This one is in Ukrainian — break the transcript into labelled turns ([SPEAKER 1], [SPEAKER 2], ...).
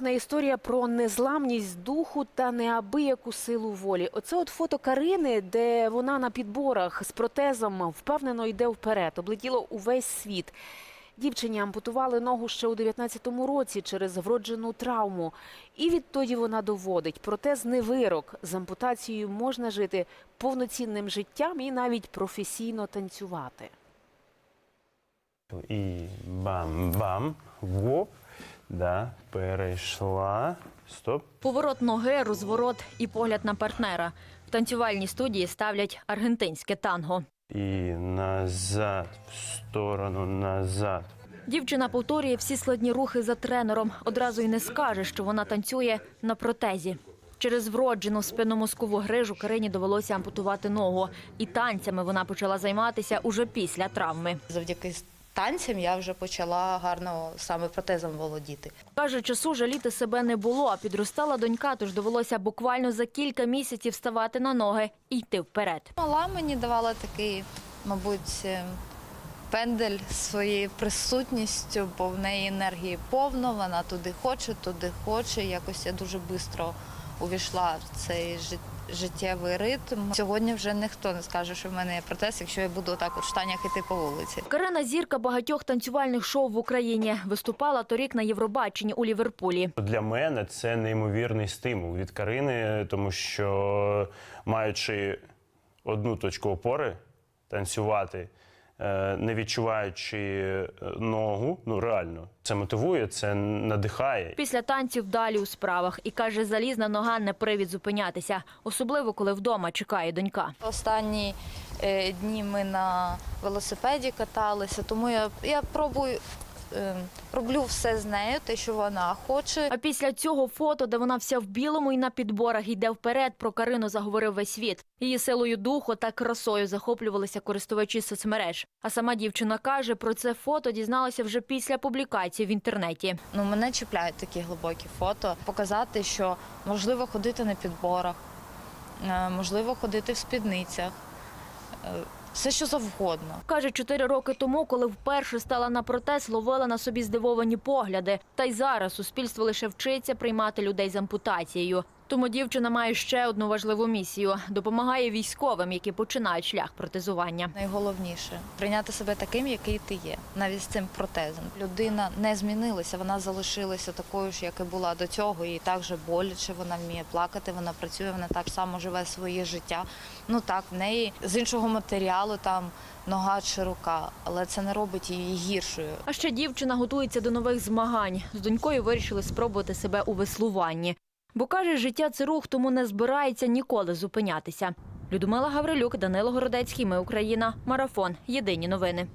[SPEAKER 1] Наступна історія про незламність духу та неабияку силу волі. Оце от фото Карини, де вона на підборах з протезом впевнено йде вперед. Облетіло увесь світ. Дівчині ампутували ногу ще у 19-му році через вроджену травму. І відтоді вона доводить, протез не вирок. З ампутацією можна жити повноцінним життям і навіть професійно танцювати.
[SPEAKER 2] І бам-бам, воп, да, перейшла, стоп.
[SPEAKER 3] Поворот ноги, розворот і погляд на партнера. В танцювальній студії ставлять аргентинське танго.
[SPEAKER 2] І назад, в сторону, назад.
[SPEAKER 3] Дівчина повторює всі складні рухи за тренером. Одразу й не скаже, що вона танцює на протезі. Через вроджену спинномозкову грижу Карині довелося ампутувати ногу. І танцями вона почала займатися уже після травми.
[SPEAKER 4] Завдяки танцям я вже почала гарно саме протезом володіти.
[SPEAKER 3] Каже, часу жаліти себе не було, а підростала донька, тож довелося буквально за кілька місяців ставати на ноги і йти вперед.
[SPEAKER 4] Мала мені давала такий, мабуть, е, пендель своєю присутністю, бо в неї енергії повно, вона туди хоче, туди хоче. Якось я дуже швидко увійшла в цей жит- життєвий ритм. Сьогодні вже ніхто не скаже, що в мене є протез, якщо я буду от в штанях іти по вулиці.
[SPEAKER 3] Карина зірка багатьох танцювальних шоу в Україні. Виступала торік на Євробаченні у Ліверпулі.
[SPEAKER 2] Для мене це неймовірний стимул від Карини, тому що маючи одну точку опори, танцювати, не відчуваючи е, ногу, ну реально, це мотивує, це надихає.
[SPEAKER 3] Після танців далі у справах і каже, залізна нога не привід зупинятися, особливо коли вдома чекає донька.
[SPEAKER 4] Останні е, дні ми на велосипеді каталися, тому я, я пробую. Е, Роблю все з нею, те, що вона хоче.
[SPEAKER 3] А після цього фото, де вона вся в білому і на підборах йде вперед, про Карину заговорив весь світ. Її силою духу та красою захоплювалися користувачі соцмереж. А сама дівчина каже, про це фото дізналася вже після публікації в інтернеті.
[SPEAKER 4] Ну, мене чіпляють такі глибокі фото. Показати, що можливо ходити на підборах, е, можливо ходити в спідницях, е, все що завгодно.
[SPEAKER 3] Каже, чотири роки тому, коли вперше стала на протез, ловила на собі здивовані погляди. Та й зараз суспільство лише вчиться приймати людей з ампутацією. Тому дівчина має ще одну важливу місію: допомагає військовим, які починають шлях протезування.
[SPEAKER 4] Найголовніше прийняти себе таким, який ти є, навіть з цим протезом. Людина не змінилася, вона залишилася такою ж, як і була до цього, і так же боляче. Вона вміє плакати, вона працює, вона так само живе своє життя. Ну так, в неї з іншого матеріалу там нога чи рука, але це не робить її гіршою.
[SPEAKER 3] А ще дівчина готується до нових змагань. З донькою вирішили спробувати себе у веслуванні. Бо каже, життя це рух, тому не збирається ніколи зупинятися. Людмила Гаврилюк, Данило Городецький. Ми Україна. Марафон. Єдині новини.